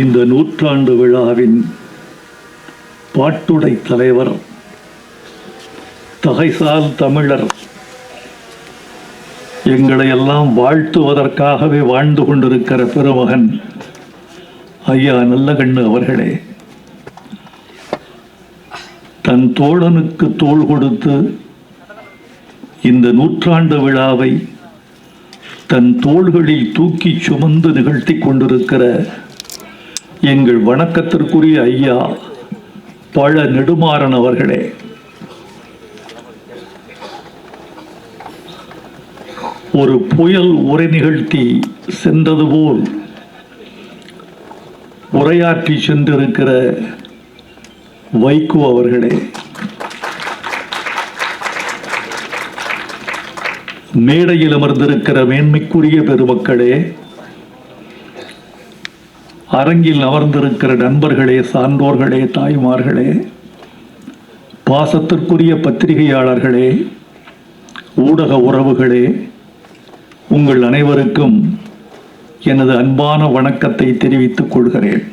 இந்த நூற்றாண்டு விழாவின் பாட்டுடை தலைவர் தகைசால் தமிழர் எங்களை எல்லாம் வாழ்த்துவதற்காகவே வாழ்ந்து கொண்டிருக்கிற பெருமகன் ஐயா நல்லகண்ணு அவர்களே தன் தோழனுக்கு தோள் கொடுத்து இந்த நூற்றாண்டு விழாவை தன் தோள்களில் தூக்கி சுமந்து நிகழ்த்தி கொண்டிருக்கிற எங்கள் வணக்கத்திற்குரிய ஐயா பழ நெடுமாறன் அவர்களே. ஒரு புயல் உரை நிகழ்த்தி சென்றது போல் உரையாற்றி சென்றிருக்கிற வைகோ அவர்களே. மேடையில் அமர்ந்திருக்கிற மேன்மைக்குரிய பெருமக்களே அரங்கில் அமர்ந்திருக்கிற நண்பர்களே சான்றோர்களே தாய்மார்களே பாசத்திற்குரிய பத்திரிகையாளர்களே ஊடக உறவுகளே உங்கள் அனைவருக்கும் எனது அன்பான வணக்கத்தை தெரிவித்துக் கொள்கிறேன்.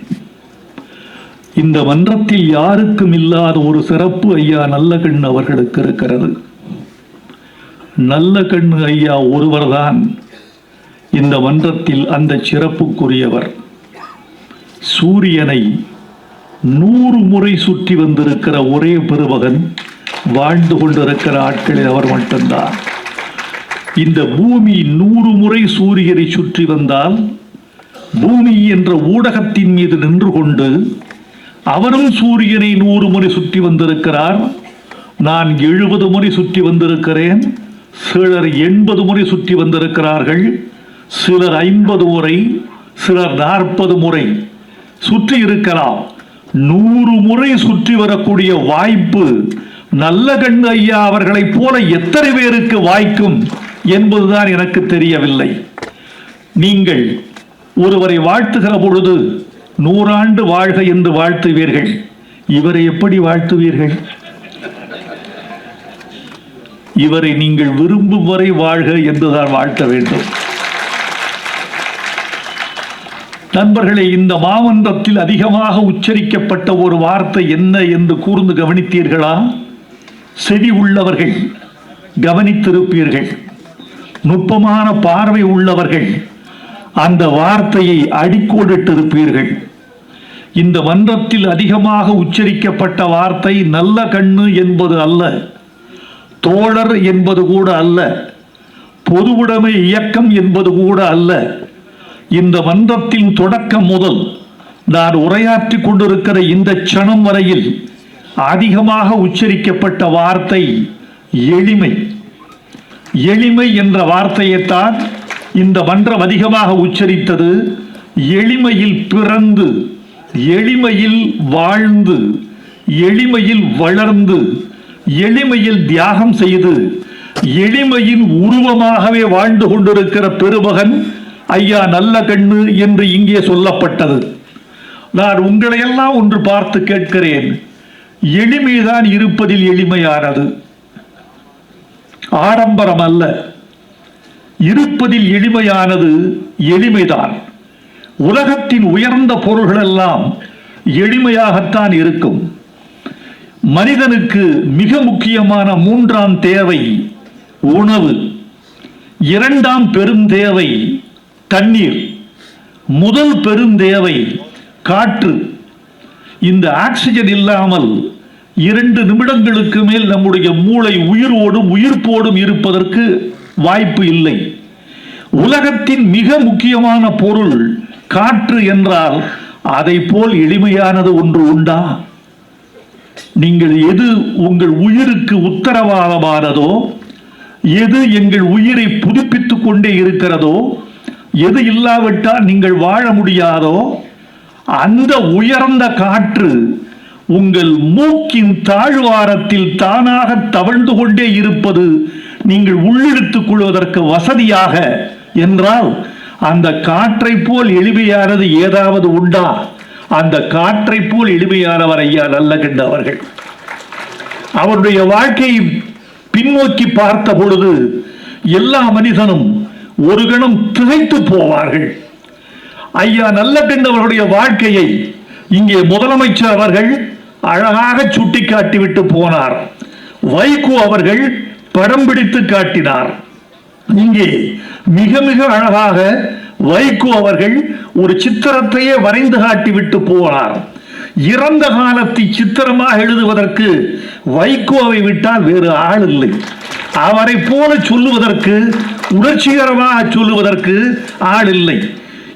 இந்த மன்றத்தில் யாருக்கும் இல்லாத ஒரு சிறப்பு ஐயா நல்ல கண் அவர்களுக்கு இருக்கிறது. நல்ல கண் ஐயா ஒருவர்தான் இந்த மன்றத்தில் அந்த சிறப்புக்குரியவர். சூரியனை நூறு முறை சுற்றி வந்திருக்கிற ஒரே பெருமகன் வாழ்ந்து கொண்டிருக்கிற ஆட்களில் அவர் மட்டும்தான். இந்த பூமி நூறு முறை சூரியனை சுற்றி வந்தால் பூமி என்ற ஊடகத்தின் மீது நின்று கொண்டு அவரும் சூரியனை நூறு முறை சுற்றி வந்திருக்கிறார். நான் எழுபது முறை சுற்றி வந்திருக்கிறேன். சிலர் எண்பது முறை சுற்றி வந்திருக்கிறார்கள். சிலர் ஐம்பது முறை சிலர் நாற்பது முறை. சுற்றி இருக்கலாம். நூறு முறை சுற்றி வரக்கூடிய வாய்ப்பு நல்ல கண்ணு ஐயா அவர்களைப் போல எத்தனை பேருக்கு வாய்க்கும் என்பதுதான் எனக்கு தெரியவில்லை. நீங்கள் ஒருவரை வாழ்த்துகிற பொழுது நூறாண்டு வாழ்க என்று வாழ்த்துவீர்கள். இவரை எப்படி வாழ்த்துவீர்கள்? இவரை நீங்கள் விரும்பும் வரை வாழ்க என்றுதான் வாழ்த்த வேண்டும். நண்பர்களே இந்த மாமன்றத்தில் அதிகமாக உச்சரிக்கப்பட்ட ஒரு வார்த்தை என்ன என்று கூர்ந்து கவனித்தீர்களா? செவி உள்ளவர்கள் கவனித்திருப்பீர்கள். நுட்பமான பார்வை உள்ளவர்கள் அந்த வார்த்தையை அடிக்கோடிட்டிருப்பீர்கள். இந்த மன்றத்தில் அதிகமாக உச்சரிக்கப்பட்ட வார்த்தை நல்ல கண்ணு என்பது அல்ல தோழர் என்பது கூட அல்ல பொதுவுடைமை இயக்கம் என்பது கூட அல்ல இந்த மன்றத்தின் தொடக்கம் முதல் நான் உரையாற்றிக் கொண்டிருக்கிற இந்த க்ஷணம் வரையில் அதிகமாக உச்சரிக்கப்பட்ட வார்த்தை எளிமை. எளிமை என்ற வார்த்தையைத்தான் இந்த மன்றம் அதிகமாக உச்சரித்தது. எளிமையில் பிறந்து எளிமையில் வாழ்ந்து எளிமையில் வளர்ந்து எளிமையில் தியாகம் செய்து எளிமையின் உருவமாகவே வாழ்ந்து கொண்டிருக்கிற பெருமகன் ஐயா நல்ல கண்ணு என்று இங்கே சொல்லப்பட்டது. நான் உங்களையெல்லாம் ஒன்று பார்த்து கேட்கிறேன். எளிமைதான் இருப்பதில் எளிமையானது. ஆடம்பரம் அல்ல இருப்பதில் எளிமையானது எளிமைதான். உலகத்தின் உயர்ந்த பொருள்கள் எல்லாம் எளிமையாகத்தான் இருக்கும். மனிதனுக்கு மிக முக்கியமான மூன்றாம் தேவை உணவு. இரண்டாம் பெரும் தேவை தண்ணீர். முதல் பெருந்தேவை காற்று. இந்த ஆக்சிஜன் இல்லாமல் இரண்டு நிமிடங்களுக்கு மேல் நம்முடைய மூளை உயிரோடும் உயிர்ப்போடும் இருப்பதற்கு வாய்ப்பு இல்லை. உலகத்தின் மிக முக்கியமான பொருள் காற்று என்றால் அதை போல் எளிமையானது ஒன்று உண்டா? நீங்கள் எது உங்கள் உயிருக்கு உத்தரவாதமானதோ எது எங்கள் உயிரை புதுப்பித்துக் கொண்டே இருக்கிறதோ எது இல்லாவிட்டால் நீங்கள் வாழ முடியாதோ அந்த உயர்ந்த காற்று உங்கள் மூக்கின் தாழ்வாரத்தில் தானாக தவழ்ந்து கொண்டே இருப்பது நீங்கள் உள்ளிழுத்துக் கொள்வதற்கு வசதியாக என்றால் அந்த காற்றை போல் எளிமையானது ஏதாவது உண்டா? அந்த காற்றை போல் எளிமையானவர் ஐயா நல்ல கண்டவர்கள் அவருடைய வாழ்க்கையை பின்னோக்கி பார்த்த பொழுது எல்லா மனிதனும் ஒரு கணம் திகைத்து போவார்கள். ஐயா நல்ல அவர்களுடைய வாழ்க்கையை இங்கே முதலமைச்சர் அவர்கள் அழகாக சுட்டிக்காட்டி விட்டு போனார். வைகோ அவர்கள் படம் பிடித்து காட்டினார். இங்கே மிக மிக அழகாக வைகோ அவர்கள் ஒரு சித்திரத்தையே வரைந்து காட்டி விட்டு போனார். இறந்த காலத்தை சித்திரமாக எழுதுவதற்கு வைகோவை விட்டால் வேறு ஆள் இல்லை. அவரை போல சொல்லுவதற்கு உணர்ச்சிகரமாக சொல்லுவதற்கு ஆள் இல்லை.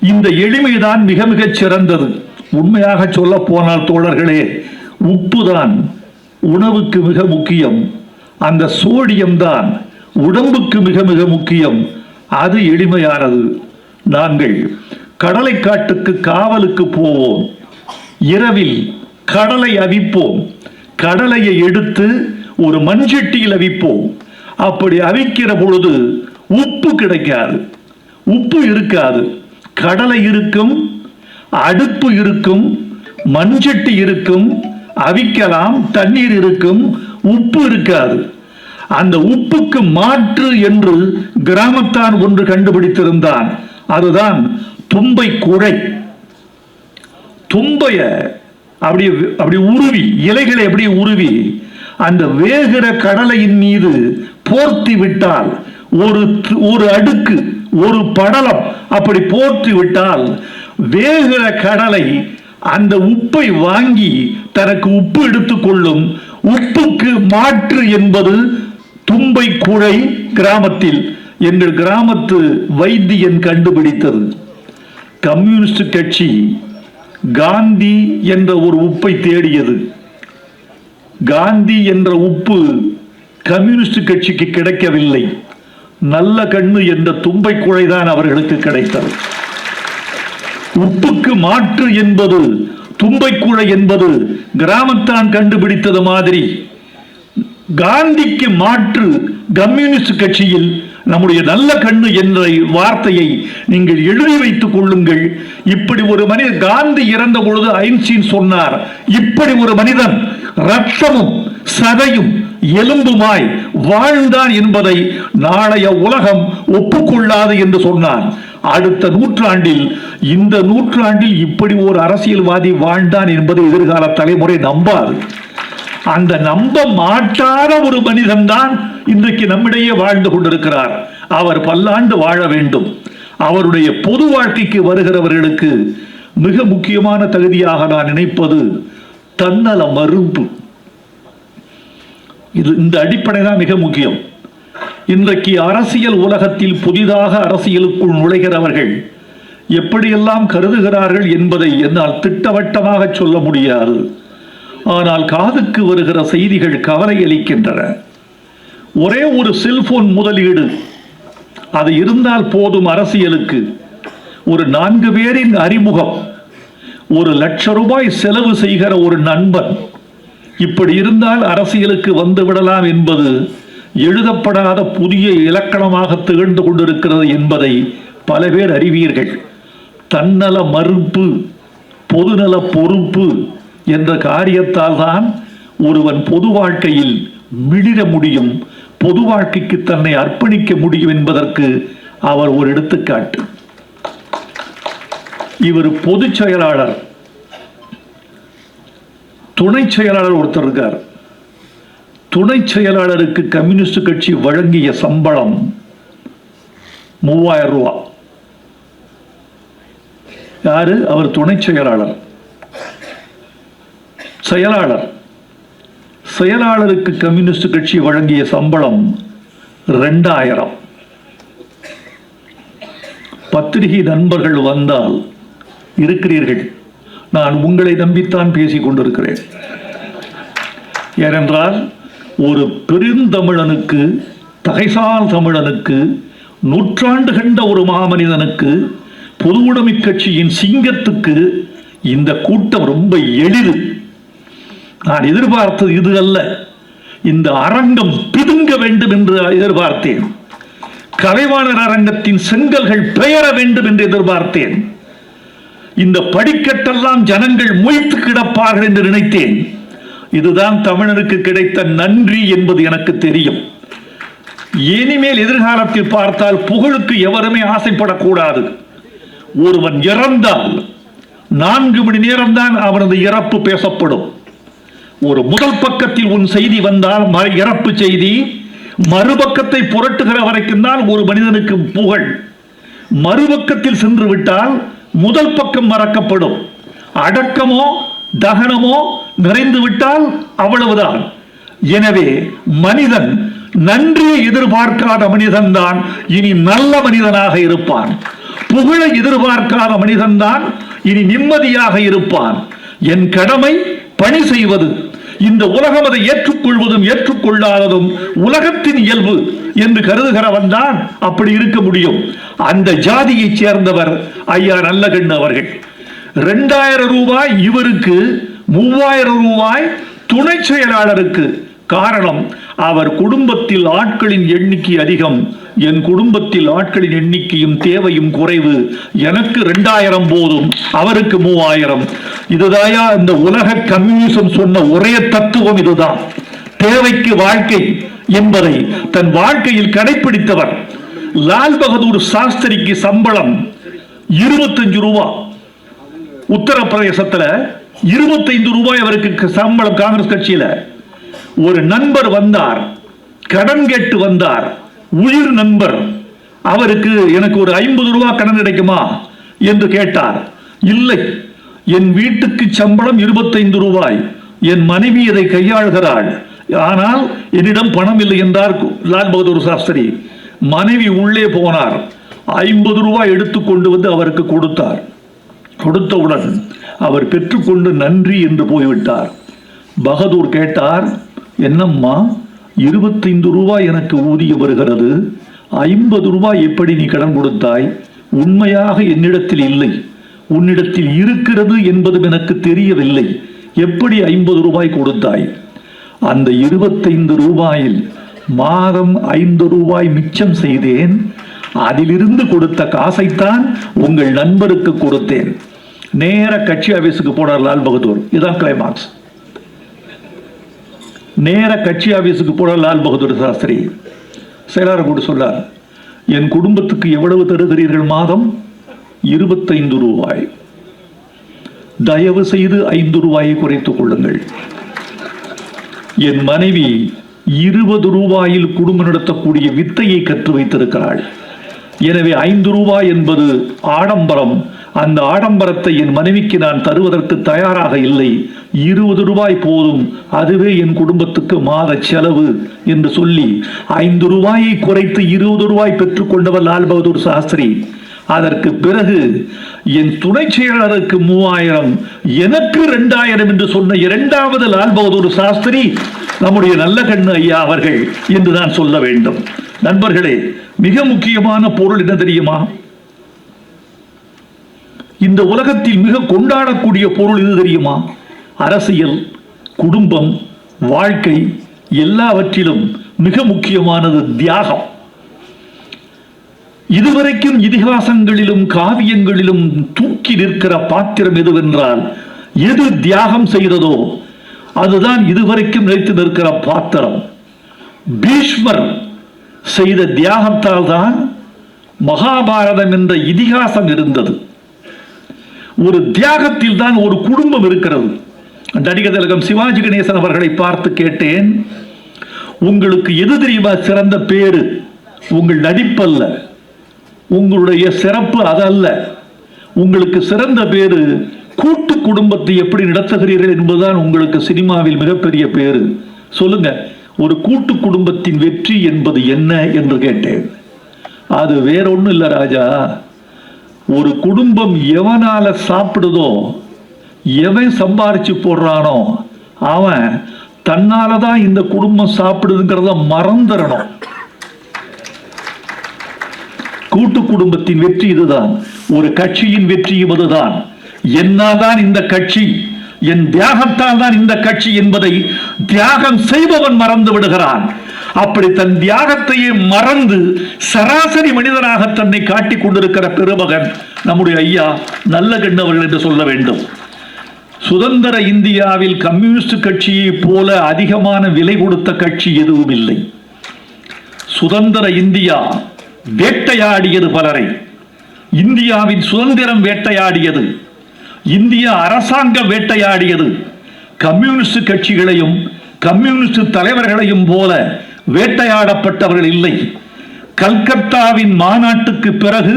இந்த எளிமைதான் மிக மிகச் சிறந்தது. உண்மையாக சொல்ல போனால் தோழர்களே உப்புதான் உணவுக்கு மிக முக்கியம். அந்த சோடியம் தான் உடம்புக்கு மிக மிக முக்கியம். அது எளிமையானது. நாங்கள் கடலை காட்டுக்கு காவலுக்கு போவோம். இரவில் கடலை அவிப்போம். கடலையை எடுத்து ஒரு மண்சட்டியில் அவிப்போம். அப்படி அவிக்கிற பொழுது உப்பு கிடைக்காது. உப்பு இருக்காது. கடலை இருக்கும் அடுப்பு இருக்கும் மண்சட்டி இருக்கும் அவிக்கலாம் தண்ணீர் இருக்கும் உப்பு இருக்காது. அந்த உப்புக்கு மாற்று என்று கிராமத்தான் ஒன்று கண்டுபிடித்திருந்தான். அதுதான் தும்பை குழை. தும்பைய அப்படி அப்படி உருவி இலைகளை அப்படி உருவி அந்த வேகிற கடலையின் மீது போர்த்தி விட்டால் ஒரு ஒரு அடுக்கு ஒரு படலம் அப்படி போற்றி விட்டால் வேகிற கடலை அந்த உப்பை வாங்கி தனக்கு உப்பு எடுத்துக்கொள்ளும் உப்புக்கு மாற்று என்பது தும்பை குழை கிராமத்தில். எங்கள் கிராமத்து வைத்தியன் கண்டுபிடித்தது. கம்யூனிஸ்ட் கட்சி காந்தி என்ற ஒரு உப்பை தேடியது. காந்தி என்ற உப்பு கம்யூனிஸ்ட் கட்சிக்கு கிடைக்கவில்லை. நல்ல கண்ணு என்ற தும்பை குழைதான் அவர்களுக்கு கிடைத்தது. உப்புக்கு மாற்று என்பது தும்பைக்குழை என்பது கிராமத்தான் கண்டுபிடித்தது மாதிரி காந்திக்கு மாற்று கம்யூனிஸ்ட் கட்சியில் நம்முடைய நல்ல கண்ணு என்ற வார்த்தையை நீங்கள் எழுதி வைத்துக் கொள்ளுங்கள். இப்படி ஒரு மனிதன் காந்தி இறந்த பொழுது ஐன்ஸ்டீன் சொன்னார் இப்படி ஒரு மனிதன் ரத்தமும் சதையும் எலும்புமாய் வாழ்ந்தான் என்பதை நாளைய உலகம் ஒப்புக்கொள்ளாது என்று சொன்னான். அடுத்த நூற்றாண்டில் இந்த நூற்றாண்டில் இப்படி ஒரு அரசியல்வாதி வாழ்ந்தான் என்பதை எதிர்கால தலைமுறை நம்பாது. அந்த நம்ப மாட்டாத ஒரு மனிதன் தான் இன்றைக்கு நம்மிடையே வாழ்ந்து கொண்டிருக்கிறார். அவர் பல்லாண்டு வாழ வேண்டும். அவருடைய பொது வாழ்க்கைக்கு வருகிறவர்களுக்கு மிக முக்கியமான தகுதியாக நான் நினைப்பது தன்னல மறுப்பு. இது இந்த அடிப்படை தான் மிக முக்கியம். இன்றைக்கு அரசியல் உலகத்தில் புதிதாக அரசியலுக்குள் நுழைகிறவர்கள் எப்படியெல்லாம் கருதுகிறார்கள் என்பதை என்னால் திட்டவட்டமாக சொல்ல முடியாது. ஆனால் காதுக்கு வருகிற செய்திகள் கவலை அளிக்கின்றன. ஒரே ஒரு செல்போன் முதலீடு. அது இருந்தால் போதும் அரசியலுக்கு. ஒரு நான்கு பேரின் அறிமுகம். ஒரு லட்ச ரூபாய் செலவு செய்கிற ஒரு நண்பன். இப்படி இருந்தால் அரசியலுக்கு வந்து விடலாம் என்பது எழுதப்படாத புதிய இலக்கணமாக திகழ்ந்து கொண்டிருக்கிறது என்பதை பல பேர் அறிவீர்கள். தன்னல மறுப்பு பொதுநல பொறுப்பு என்ற காரியத்தால் தான் ஒருவன் பொது வாழ்க்கையில் மிளிர முடியும் பொது வாழ்க்கைக்கு தன்னை அர்ப்பணிக்க முடியும் என்பதற்கு அவர் ஒரு எடுத்துக்காட்டு. இவர் பொதுச் செயலாளர். துணை செயலாளர் ஒருத்தர் இருக்கார். துணை செயலாளருக்கு கம்யூனிஸ்ட் கட்சி வழங்கிய சம்பளம் மூவாயிரம் ரூபா. யாரு? அவர் துணை செயலாளர். செயலாளர். செயலாளருக்கு கம்யூனிஸ்ட் கட்சி வழங்கிய சம்பளம் ரெண்டாயிரம். பத்திரிகை நண்பர்கள் வந்தால் இருக்கிறீர்கள். நான் உங்களை நம்பித்தான் பேசிக் கொண்டிருக்கிறேன். ஏனென்றால் ஒரு பெருந்தமிழனுக்கு தகைசால் தமிழனுக்கு நூற்றாண்டு கண்ட ஒரு மாமனிதனுக்கு பொதுவுடைமை கட்சியின் சிங்கத்துக்கு இந்த கூட்டம் ரொம்ப எளிது. நான் எதிர்பார்த்தது இது அல்ல. இந்த அரங்கம் பிதுங்க வேண்டும் என்று எதிர்பார்த்தேன். கலைவாணர் அரங்கத்தின் செங்கல்கள் பெயர வேண்டும் என்று எதிர்பார்த்தேன். இந்த படிக்கட்டெல்லாம் ஜனங்கள் மொய்த்து கிடப்பார்கள் என்று நினைத்தேன். இதுதான் தமிழனுக்கு கிடைத்த நன்றி என்பது எனக்கு தெரியும். இனிமேல் எதிர்காலத்தில் பார்த்தால் புகழுக்கு எவருமே ஆசைப்படக்கூடாது. ஒருவன் இறந்தால் நான்கு மணி நேரம்தான் அவனது இறப்பு பேசப்படும். ஒரு முதல் பக்கத்தில் உன் செய்தி வந்தால் ம- இறப்பு செய்தி மறுபக்கத்தை புரட்டுகிற வரைக்கும் தான் ஒரு மனிதனுக்கு புகழ். மறுபக்கத்தில் சென்று விட்டால் முதல் பக்கம் மறக்கப்படும். அடக்கமோ தகனமோ நிறைந்து விட்டால் அவ்வளவுதான். எனவே மனிதன் நன்றியை எதிர்பார்க்காத மனிதன்தான் இனி நல்ல மனிதனாக இருப்பான். புகழை எதிர்பார்க்காத மனிதன்தான் இனி நிம்மதியாக இருப்பான். என் கடமை பணி செய்வது இந்த உலகம் அதை ஏற்றுக்கொள்வதும் ஏற்றுக்கொள்ளாததும் உலகத்தின் இயல்பு என்று கருதுகிறவன் தான் அப்படி இருக்க முடியும். அந்த ஜாதியைச் சேர்ந்தவர் ஐயா நல்லகண்ணு அவர்கள். ரெண்டாயிரம் ரூபாய் இவருக்கு மூவாயிரம் ரூபாய் துணை செயலாளருக்கு காரணம் அவர் குடும்பத்தில் ஆட்களின் எண்ணிக்கை அதிகம் என் குடும்பத்தில் ஆட்களின் எண்ணிக்கையும் தேவையும் குறைவு. எனக்கு ரெண்டாயிரம் போதும் அவருக்கு மூவாயிரம். இதுதாயா இந்த உலக கம்யூனிசம் சொன்ன ஒரே தத்துவம் இதுதான். தேவைக்கு வாழ்க்கை என்பதை தன் வாழ்க்கையில் கடைபிடித்தவர் லால் பகதூர் சாஸ்திரிக்கு சம்பளம் இருபத்தஞ்சு ரூபா. உத்தரப்பிரதேசத்தில் இருபத்தைந்து ரூபாய் அவருக்கு சம்பளம் காங்கிரஸ் கட்சியில. ஒரு நண்பர் வந்தார் கடன் கேட்டு வந்தார் உயிர் நண்பர். அவருக்கு எனக்கு ஒரு ஐம்பது ரூபா கடன் கிடைக்குமா என்று கேட்டார். இல்லை என் வீட்டுக்கு சம்பளம் இருபத்தைந்து ரூபாய். என் மனைவி இதை கையாளுகிறாள். ஆனால் என்னிடம் பணம் இல்லை என்றார் லால் பகதூர் சாஸ்திரி. மனைவி உள்ளே போனார். ஐம்பது ரூபாய் எடுத்துக்கொண்டு வந்து அவருக்கு கொடுத்தார். கொடுத்தவுடன் அவர் பெற்றுக்கொண்டு நன்றி என்று போய்விட்டார். பகதூர் கேட்டார் என்னம்மா? இருபத்தைந்து ரூபாய் எனக்கு ஊதியம் வருகிறது. ஐம்பது ரூபாய் எப்படி நீ கடன் கொடுத்தாய்? உண்மையாக என்னிடத்தில் இல்லை. உன்னிடத்தில் இருக்கிறது என்பதும் எனக்கு தெரியவில்லை. எப்படி ஐம்பது ரூபாய் கொடுத்தாய்? அந்த இருபத்தைந்து ரூபாயில் மாதம் ஐந்து ரூபாய் மிச்சம் செய்தேன். அதிலிருந்து கொடுத்த காசைத்தான் உங்கள் நண்பருக்கு கொடுத்தேன். நேர கட்சி ஆபீஸுக்கு போனார் லால் பகதூர். இதுதான் கிளைமாக்ஸ் நேர கட்சி ஆஃபீஸுக்கு போனார் லால் பகதூர் சாஸ்திரி. செயலாளர் கூட சொன்னார் என் குடும்பத்துக்கு எவ்வளவு தருகிறீர்கள் மாதம்? இருபத்தைந்து ரூபாய். தயவு செய்து ஐந்து ரூபாயை குறைத்துக் கொள்ளுங்கள். என் மனைவி இருபது ரூபாயில் குடும்பம் நடத்தக்கூடிய வித்தையை கற்று வைத்திருக்கிறாள். எனவே ஐந்து ரூபாய் என்பது ஆடம்பரம். அந்த ஆடம்பரத்தை என் மனைவிக்கு நான் தருவதற்கு தயாராக இல்லை. இருபது ரூபாய் போதும். அதுவே என் குடும்பத்துக்கு மாத செலவு என்று சொல்லி ஐந்து ரூபாயை குறைத்து இருபது ரூபாய் பெற்றுக்கொண்டவர் லால் பகதூர் சாஸ்திரி. அதற்கு பிறகு என் துணை செயலாளருக்கு மூவாயிரம் எனக்கு ரெண்டாயிரம் என்று சொன்ன இரண்டாவது லால் பகதூர் சாஸ்திரி நம்முடைய நல்ல கண்ணு ஐயா அவர்கள் என்று நான் சொல்ல வேண்டும். நண்பர்களே மிக முக்கியமான பொருள் என்ன தெரியுமா? இந்த உலகத்தில் மிக கொண்டாடக்கூடிய பொருள் இது தெரியுமா? அரசியல் குடும்பம் வாழ்க்கை எல்லாவற்றிலும் மிக முக்கியமானது தியாகம். இதுவரைக்கும் இதிகாசங்களிலும் காவியங்களிலும் தூக்கி நிற்கிற பாத்திரம் எதுவென்றால் எது தியாகம் செய்ததோ அதுதான் இதுவரைக்கும் நிலைத்து நிற்கிற பாத்திரம். பீஷ்மர் செய்த தியாகத்தால் தான் மகாபாரதம் என்ற இதிகாசம் இருந்தது. ஒரு தியாகத்தில் தான் ஒரு குடும்பம் இருக்கிறது. நடிகர் திலகம் சிவாஜி கணேசன் அவர்களை பார்த்து கேட்டேன் உங்களுக்கு எது தெரியுமா சிறந்த பேரு? உங்கள் நடிப்பல்ல. உங்களுடைய சிறப்பு அதல்ல. உங்களுக்கு சிறந்த பேரு கூட்டு குடும்பத்தை எப்படி நடத்துகிறீர்கள் என்பதுதான் உங்களுக்கு சினிமாவில் மிகப்பெரிய பேரு. சொல்லுங்க ஒரு கூட்டு குடும்பத்தின் வெற்றி என்பது என்ன? என்று கேட்டேன். அது வேற இல்லை ராஜா. ஒரு குடும்பம் எவனால சாப்பிடுதோ எவன் சம்பாரிச்சு போடுறானோ அவன் தன்னால தான் இந்த குடும்பம் சாப்பிடுதுங்கிறத மறந்துடணும் கூட்டு குடும்பத்தின் வெற்றி இதுதான். ஒரு கட்சியின் வெற்றியும் அதுதான். என்னால்தான் இந்த கட்சி என் தியாகத்தால் தான் இந்த கட்சி என்பதை தியாகம் செய்பவன் மறந்து விடுகிறான். அப்படி தன் தியாகத்தையே மறந்து சராசரி மனிதனாக தன்னை காட்டிக் கொண்டிருக்கிற பெருமகன் நம்முடைய ஐயா நல்ல கண்ணவர்கள் என்று சொல்ல வேண்டும். சுதந்திர இந்தியாவில் கம்யூனிஸ்ட் கட்சியைப் போல அதிகமான விலை கொடுத்த கட்சி எதுவும் இல்லை. சுதந்திர இந்தியா வேட்டையாடியது பலரை. இந்தியாவின் சுதந்திரம் வேட்டையாடியது. இந்திய அரசாங்கம் வேட்டையாடியது. கம்யூனிஸ்ட் கட்சிகளையும் கம்யூனிஸ்ட் தலைவர்களையும் போல வேட்டையாடப்பட்டவர்கள் இல்லை. கல்கத்தாவின் மாநாட்டுக்கு பிறகு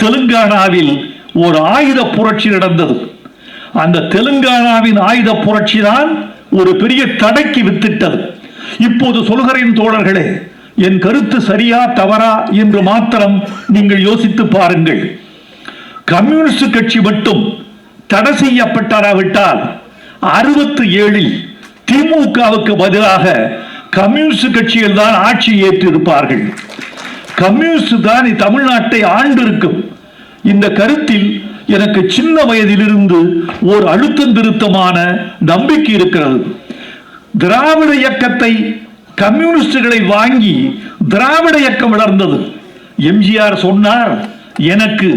தெலுங்கானாவில் ஒரு ஆயுத புரட்சி நடந்தது. அந்த தெலுங்கானாவின் ஆயுத புரட்சி தான் ஒரு பெரிய தடைக்கு வித்திட்டது. இப்போது சொல்கிறேன் தோழர்களே என் கருத்து சரியா தவறா என்று மாத்திரம் நீங்கள் யோசித்து பாருங்கள். கம்யூனிஸ்ட் கட்சி மட்டும் தடை செய்யப்பட்டாராவிட்டால் அறுபத்தி ஏழில் திமுகவுக்கு பதிலாக கம்யூனிஸ்ட் கட்சிகள் தான் ஆட்சி ஏற்றிருப்பார்கள். கம்யூனிஸ்ட் தான் தமிழ்நாட்டை ஆண்டிருக்கும். இந்த கருத்தில் எனக்கு சின்ன வயதிலிருந்து ஒரு அழுத்தம் திருத்தமான நம்பிக்கை இருக்கிறது. திராவிட இயக்கத்தை கம்யூனிஸ்டுகளை வாங்கி திராவிட இயக்கம் வளர்ந்தது. எம்ஜிஆர் சொன்னார் எனக்கு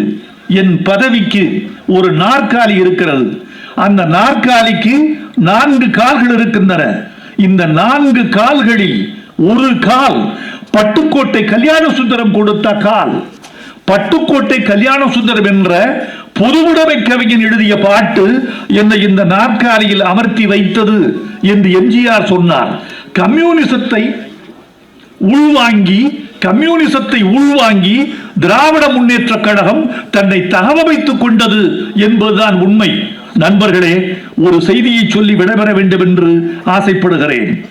என் பதவிக்கு ஒரு நாற்காலி இருக்கிறது. அந்த நாற்காலிக்கு நான்கு கால்கள் இருக்கின்றன. இந்த நான்கு கால்களில் ஒரு கால் பட்டுக்கோட்டை கல்யாண சுந்தரம் கொடுத்த கால். பட்டுக்கோட்டை கல்யாண சுந்தரம் என்ற பொதுவுடைமை கவிஞன் எழுதிய பாட்டு என்னை இந்த நாற்காலியில் அமர்த்தி வைத்தது என்று எம்ஜிஆர் சொன்னார். கம்யூனிசத்தை உள்வாங்கி கம்யூனிசத்தை உள்வாங்கி திராவிட முன்னேற்ற கழகம் தன்னை தகவமைத்துக் கொண்டது என்பதுதான் உண்மை. நண்பர்களே ஒரு செய்தியை சொல்லி விடைபெற வேண்டும் என்று ஆசைப்படுகிறேன்.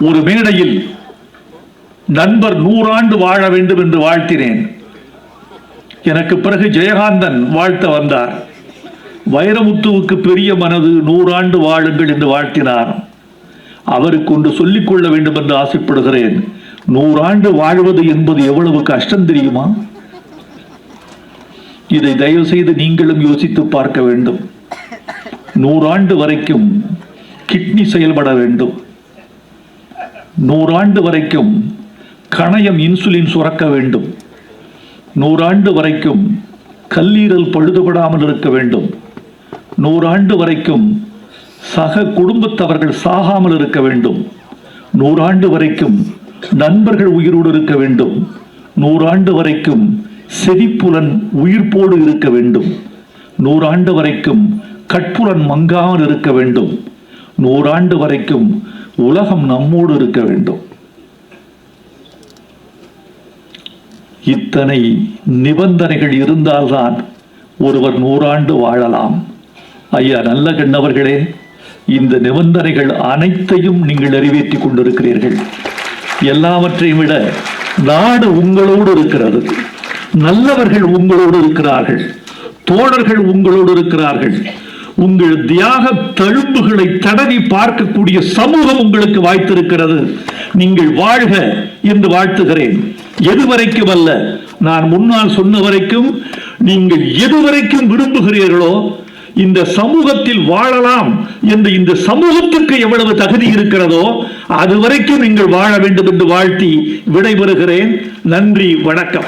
ஒரு மேடையில் நண்பர் நூறாண்டு வாழ வேண்டும் என்று வாழ்த்தினேன். எனக்கு பிறகு ஜெயகாந்தன் வாழ்த்த வந்தார். வைரமுத்துவுக்கு பெரிய மனது நூறாண்டு வாழுங்கள் என்று வாழ்த்தினார். அவருக்கு ஒன்று சொல்லிக் கொள்ள வேண்டும் என்று ஆசைப்படுகிறேன். நூறாண்டு வாழ்வது என்பது எவ்வளவு கஷ்டம் தெரியுமா? இதை தயவு செய்து நீங்களும் யோசித்து பார்க்க வேண்டும். நூறாண்டு வரைக்கும் கிட்னி செயல்பட வேண்டும். நூறாண்டு வரைக்கும் கணையம் இன்சுலின் சுரக்க வேண்டும். நூறாண்டு வரைக்கும் கல்லீரல் பழுதுபடாமல் இருக்க வேண்டும். நூறாண்டு வரைக்கும் சக குடும்பத்தவர்கள் சாகாமல் இருக்க வேண்டும். நூறாண்டு வரைக்கும் நண்பர்கள் உயிரோடு இருக்க வேண்டும். நூறாண்டு வரைக்கும் செதிப்புலன் உயிர்ப்போடு இருக்க வேண்டும். நூறாண்டு வரைக்கும் கட்புலன் மங்காமல் இருக்க வேண்டும். நூறாண்டு வரைக்கும் உலகம் நம்மோடு இருக்க வேண்டும். இத்தனை நிபந்தனைகள் இருந்தால்தான் ஒருவர் நூறாண்டு வாழலாம். ஐயா நல்ல கண்ணவர்களே இந்த நிபந்தனைகள் அனைத்தையும் நீங்கள் நிறைவேற்றி கொண்டிருக்கிறீர்கள். எல்லாவற்றையும் விட நாடு உங்களோடு இருக்கிறது. நல்லவர்கள் உங்களோடு இருக்கிறார்கள். தோழர்கள் உங்களோடு இருக்கிறார்கள். உங்கள் தியாக தழும்புகளை தடவி பார்க்கக்கூடிய சமூகம் உங்களுக்கு வாய்த்திருக்கிறது. நீங்கள் வாழ்க என்று வாழ்த்துகிறேன். எதுவரைக்கும் அல்ல நான் முன்னால் சொன்ன வரைக்கும் நீங்கள் எதுவரைக்கும் விரும்புகிறீர்களோ இந்த சமூகத்தில் வாழலாம் என்று இந்த சமூகத்துக்கு எவ்வளவு தகுதி இருக்கிறதோ அது வரைக்கும் நீங்கள் வாழ வேண்டும் என்று வாழ்த்தி விடைபெறுகிறேன். நன்றி வணக்கம்.